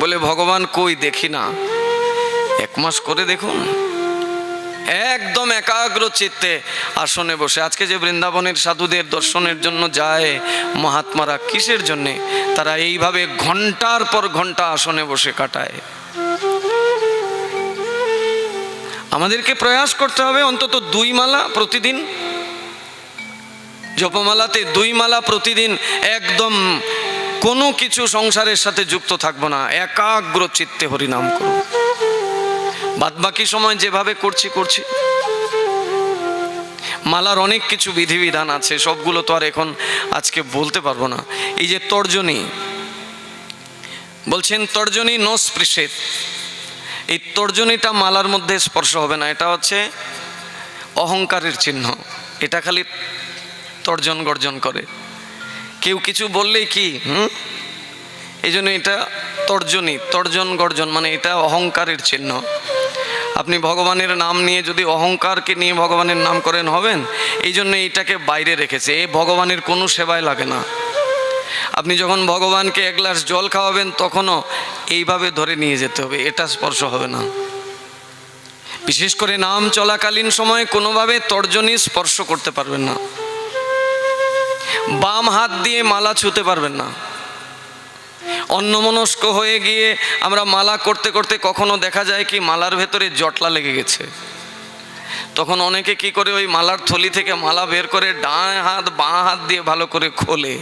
বলে, ভগবান, কই দেখি না? এক মাস করে দেখুন, একদম একাগ্র চিত্তে আসনে বসে। আজকে যে বৃন্দাবনের সাধুদের দর্শনের জন্য যায় মহাত্মারা, কিসের জন্যে? তারা এইভাবে ঘণ্টার পর ঘণ্টা আসনে বসে কাটায়। আমাদেরকে প্রয়াস করতে হবে অন্তত দুই মালা প্রতিদিন। জপমালাতে দুই মালা প্রতিদিন একদম কোনো কিছু সংসারের সাথে যুক্ত থাকব না। একাগ্র চিত্তে হরিনাম করব বাদ বাকি সময় যেভাবে করছি করছি। মালার অনেক কিছু বিধিবিধান আছে, সবগুলো তো আর এখন আজকে বলতে পারব না। এই যে তর্জনী, বলছেন তর্জনী ন স্পৃশেত এই তর্জনীটা মালার মধ্যে স্পর্শ হবে না, এটা হচ্ছে অহংকারের চিহ্ন। এটা খালি তর্জন গর্জন করে। কেউ কিছু বললেই কি? হুম? এই জন্য এটা তর্জনী, তর্জন গর্জন মানে এটা অহংকারের চিহ্ন। আপনি ভগবানের নাম নিয়ে যদি অহংকারকে নিয়ে ভগবানের নাম করেন, হবেন? এই জন্য এইটাকে বাইরে রেখেছে। এ ভগবানের কোনো সেবায় লাগে না। আপনি যখন ভগবানকে এক গ্লাস জল খাওয়াবেন, তখনও এইভাবে ধরে নিয়ে যেতে হবে। এটা স্পর্শ হবে না। বিশেষ করে নাম চলাকালীন সময় কোনোভাবে তর্জনী স্পর্শ করতে পারবেন না। বাম হাত দিয়ে মালা ছুতে পারবেন না। অন্যমনস্ক হয়ে গিয়ে আমরা মালা করতে করতে কখনো দেখা যায় কি মালার ভেতরে জটলা লেগে গেছে। তখন অনেকে কি করে ওই মালার থলি থেকে মালা বের করে ডান হাত, বাঁ হাত দিয়ে ভালো করে খোলে।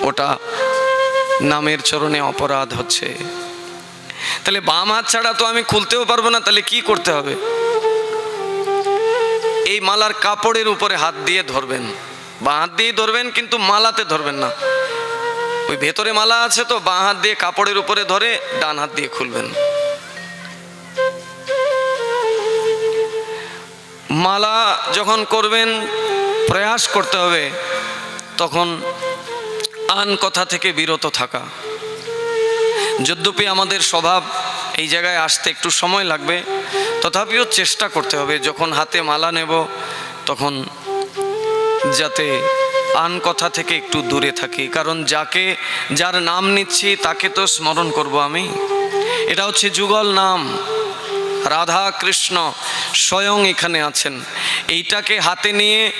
ওটা নামের চরণে অপরাধ হচ্ছে। তাহলে বাম হাত ছাড়া তো আমি খুলতেও পারব না, তাহলে কি করতে হবে? এই মালার কাপড়ের উপরে হাত দিয়ে ধরবেন। বা হাত দিয়ে ধরবেন, কিন্তু মালাতে ধরবেন না। ওই ভেতরে মালা আছে তো, বাঁ হাত দিয়ে কাপড়ের উপরে ধরে ডান হাত দিয়ে খুলবেন। মালা যখন করবেন, প্রয়াস করতে হবে, তখন আন কথা থেকে বিরত থাকা। যদ্যপি আমাদের স্বভাব এই জায়গায় আসতে একটু সময় লাগবে, তথাপিও চেষ্টা করতে হবে, যখন হাতে মালা নেব, তখন যাতে আন কথা থেকে একটু দূরে থাকি। কারণ যাকে, যার নাম নিচ্ছি, তাকে তো স্মরণ করব আমি। এটা হচ্ছে যুগল নাম। রাধা কৃষ্ণ স্বয়ং এখানে আছেন। এইটাকে হাতে নিয়ে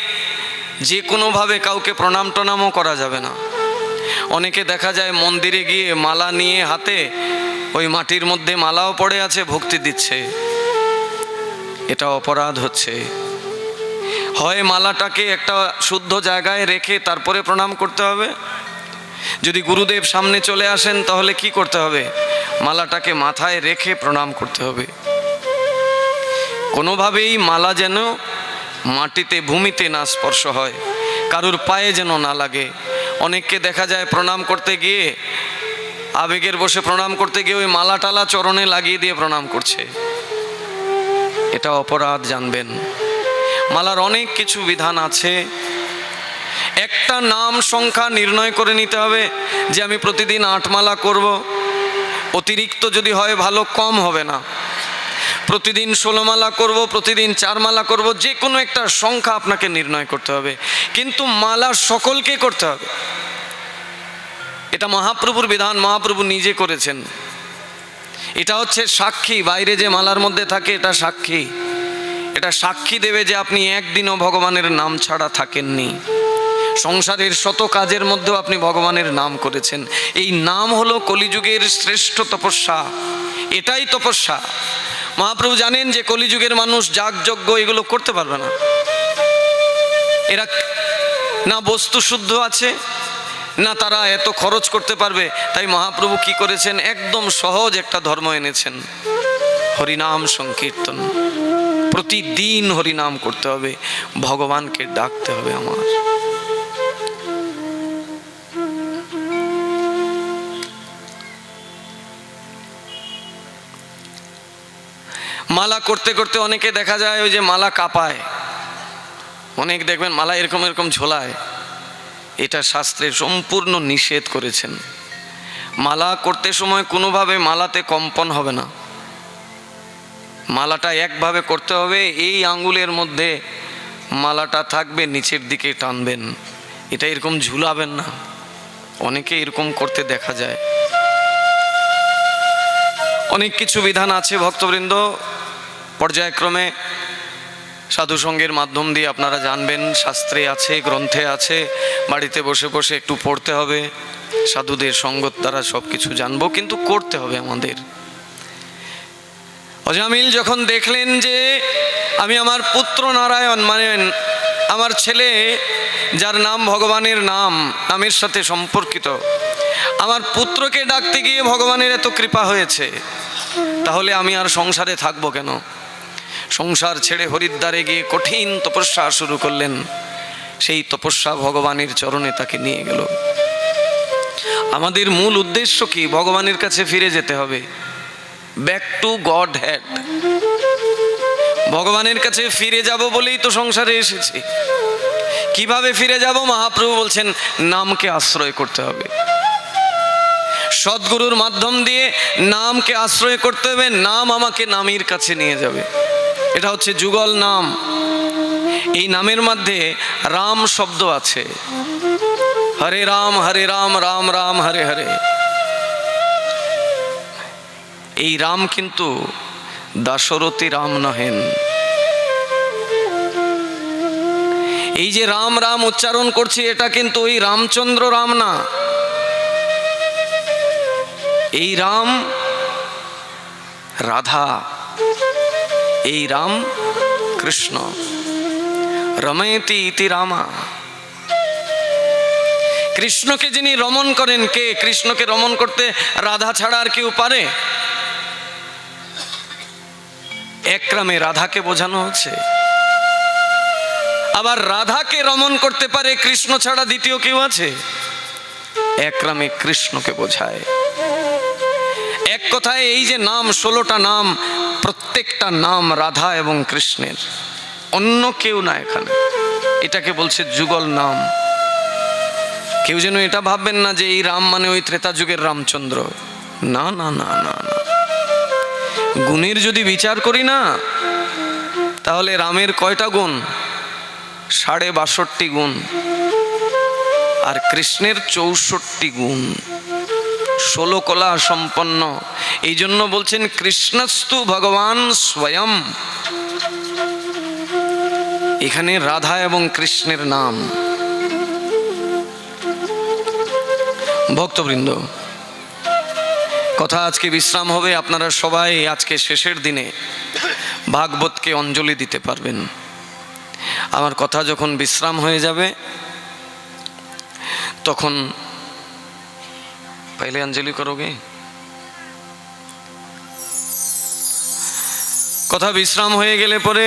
যে কোনোভাবে কাউকে প্রণাম টনামও করা যাবে না। অনেকে দেখা যায় মন্দিরে গিয়ে মালা নিয়ে হাতে ওই মাটির মধ্যে মালাও পড়ে আছে, ভক্তি দিচ্ছে। এটা অপরাধ হচ্ছে। হয় মালাটাকে একটা শুদ্ধ জায়গায় রেখে তারপরে প্রণাম করতে হবে। যদি গুরুদেব সামনে চলে আসেন, তাহলে কি করতে হবে? মালাটাকে মাথায় রেখে প্রণাম করতে হবে। কোনোভাবেই মালা যেন মাটিতে, ভূমিতে না স্পর্শ হয়, কারুর পায়ে যেন না লাগে। অনেককে দেখা যায় প্রণাম করতে গিয়ে, আবেগের বসে প্রণাম করতে গিয়ে ওই মালা টালা চরণে লাগিয়ে দিয়ে প্রণাম করছে। এটা অপরাধ জানবেন। মালার অনেক কিছু বিধান আছে। একটা নাম সংখ্যা নির্ণয় করে নিতে হবে যে আমি প্রতিদিন আট মালা করব। অতিরিক্ত যদি হয় ভালো, কম হবে না। প্রতিদিন ষোলো মালা করব, প্রতিদিন চার মালা করব, যে কোনো একটা সংখ্যা আপনাকে নির্ণয় করতে হবে। কিন্তু মালা সকলকে করতে হবে। এটা মহাপ্রভুর বিধান, মহাপ্রভু নিজে করেছেন। এটা হচ্ছে সাক্ষী, বাইরে যে মালার মধ্যে থাকে, এটা সাক্ষী। এটা সাক্ষী দেবে যে আপনি একদিনও ভগবানের নাম ছাড়া থাকেননি। সংসারের শত কাজের মধ্যেও আপনি ভগবানের নাম করেছেন। এই নাম হলো কলিযুগের শ্রেষ্ঠ তপস্যা। এটাই তপস্যা। মহাপ্রভু জানেন যে কলিযুগের মানুষ যাগযজ্ঞ এগুলো করতে পারবে না। এরা না বস্তু শুদ্ধ আছে, না তারা এত খরচ করতে পারবে। তাই মহাপ্রভু কি করেছেন? একদম সহজ একটা ধর্ম এনেছেন। হরিনাম সংকীর্তন। প্রতিদিন হরিনাম করতে হবে, ভগবানকে ডাকতে হবে আমার। মালা করতে করতে অনেকে দেখা যায় ওই যে মালা কাঁপায়। অনেক দেখবেন মালা এরকম এরকম ঝোলায়। এটা শাস্ত্রে সম্পূর্ণ নিষেধ করেছেন। মালা করতে সময় কোনোভাবে মালাতে কম্পন হবে না। মালাটা একভাবে করতে হবে, এই আঙ্গুলের মধ্যে মালাটা থাকবে, নিচের দিকে টানবেন। এটা এরকম ঝুলাবেন না। অনেকে এরকম করতে দেখা যায়। অনেক কিছু বিধান আছে ভক্তবৃন্দ। পর্যায়ক্রমে সাধু সঙ্গের মাধ্যম দিয়ে আপনারা জানবেন, শাস্ত্রে আছে, গ্রন্থে আছে, বাড়িতে বসে বসে একটু পড়তে হবে। সাধুদের সঙ্গত দ্বারা সব কিছু জানব, কিন্তু করতে হবে আমাদের। অজামিল যখন দেখলেন যে আমি আমার পুত্র নারায়ণ মানে আমার ছেলে, যার নাম ভগবানের নাম, নামের সাথে সম্পর্কিত, আমার পুত্রকে ডাকতে গিয়ে ভগবানের এত কৃপা হয়েছে, তাহলে আমি আর সংসারে থাকব কেন? সংসার ছেড়ে হরিদ্বারে গিয়ে কঠিন তপস্যা শুরু করলেন, সেই তপস্যা ভগবানের চরণে তাকে নিয়ে গেল। আমাদের মূল উদ্দেশ্য কি? ভগবানের কাছে ফিরে যেতে হবে। ব্যাক টু গড হ্যাড ভগবানের কাছে ফিরে যাব বলেই তো সংসারে এসেছি। কীভাবে ফিরে যাব? মহাপ্রভু বলছেন, নামকে আশ্রয় করতে হবে। সদ্গুরুর মাধ্যম দিয়ে নামকে আশ্রয় করতে হবে, নাম আমাকে নামের কাছে নিয়ে যাবে। এটা হচ্ছে যুগল নাম। এই নামের মধ্যে রাম শব্দ আছে। হরে রাম হরে রাম রাম রাম, হরে হরে। এই রাম কিন্তু দাশরথী রাম নহেন। এই যে রাম রাম উচ্চারণ করছি, এটা কিন্তু ওই রামচন্দ্র রাম না। এই রাম রাধা, এই রাম কৃষ্ণ। রময়তি ইতি রামা। কৃষ্ণকে যিনি রমণ করেন, কে কৃষ্ণকে রমণ করতে রাধা ছাড়া আর কেউ পারে? একরামে রাধাকে বোঝানো হচ্ছে। আবার রাধাকে রমণ করতে পারে কৃষ্ণ ছাড়া দ্বিতীয় কেউ আছে? একরামে কৃষ্ণকে বোঝায়। এক কথায় এই যে নাম, ষোলোটা নাম, প্রত্যেকটা নাম রাধা এবং কৃষ্ণের। অন্য কেউ না এখানে। এটাকে বলছে যুগল নাম। কেউ যেন এটা ভাববেন না যে এই রাম মানে ওই ত্রেতা যুগের রামচন্দ্র। না না না না না। গুণের যদি বিচার করি না, তাহলে রামের কয়টা গুণ? সাড়ে বাষট্টি গুণ। আর কৃষ্ণের চৌষট্টি গুণ। ষোলো কলা সম্পন্ন। এই জন্য বলছেন, কৃষ্ণস্তু ভগবান স্বয়ং। এখানে রাধা এবং কৃষ্ণের নাম। ভক্তবৃন্দ, কথা আজকে বিশ্রাম হবে আপনারা সবাই আজকে শেষের দিনে ভাগবতকে অঞ্জলি দিতে পারবেন। আমার কথা যখন বিশ্রাম হয়ে যাবে, তখন পাইলে অঞ্জলি করোগে কথা বিশ্রাম হয়ে গেলে পরে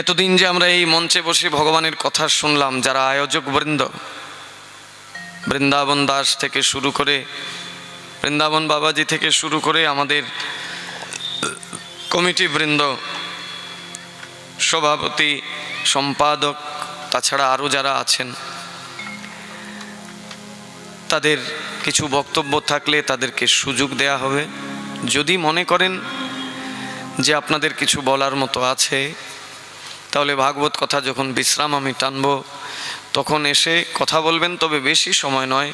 এতদিন যে আমরা এই মঞ্চে বসে ভগবানের কথা শুনলাম, যারা আয়োজক বৃন্দ, বৃন্দাবন দাস থেকে শুরু করে, বৃন্দাবন বাবাজি থেকে শুরু করে আমাদের কমিটি বৃন্দ, সভাপতি, সম্পাদক, তাছাড়া আরও যারা আছেন, তাদের কিছু বক্তব্য থাকলে তাদেরকে সুযোগ দেয়া হবে। যদি মনে করেন যে আপনাদের কিছু বলার মতো আছে তাহলে ভাগবত কথা যখন বিশ্রাম আমি টানব, তখন এসে কথা বলবেন, তবে বেশি সময় নয়।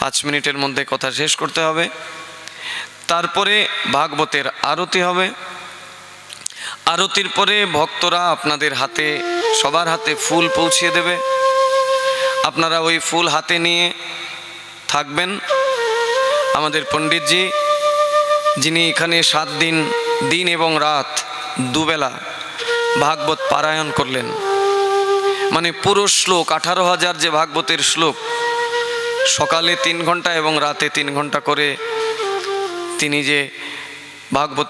পাঁচ মিনিটের মধ্যে কথা শেষ করতে হবে। তারপরে ভাগবতের আরতি হবে। আরতির পরে ভক্তরা আপনাদের হাতে, সবার হাতে ফুল পৌঁছিয়ে দেবে। আপনারা ওই ফুল হাতে নিয়ে থাকবেন। আমাদের পণ্ডিতজি, যিনি এখানে সাত দিন দিন এবং রাত দুবেলা ভাগবত পারায়ণ করলেন। মানে পুরো শ্লোক, আঠারো হাজার যে ভাগবতের শ্লোক, সকালে তিন ঘণ্টা এবং রাতে তিন ঘণ্টা করে তিনি যে ভাগবত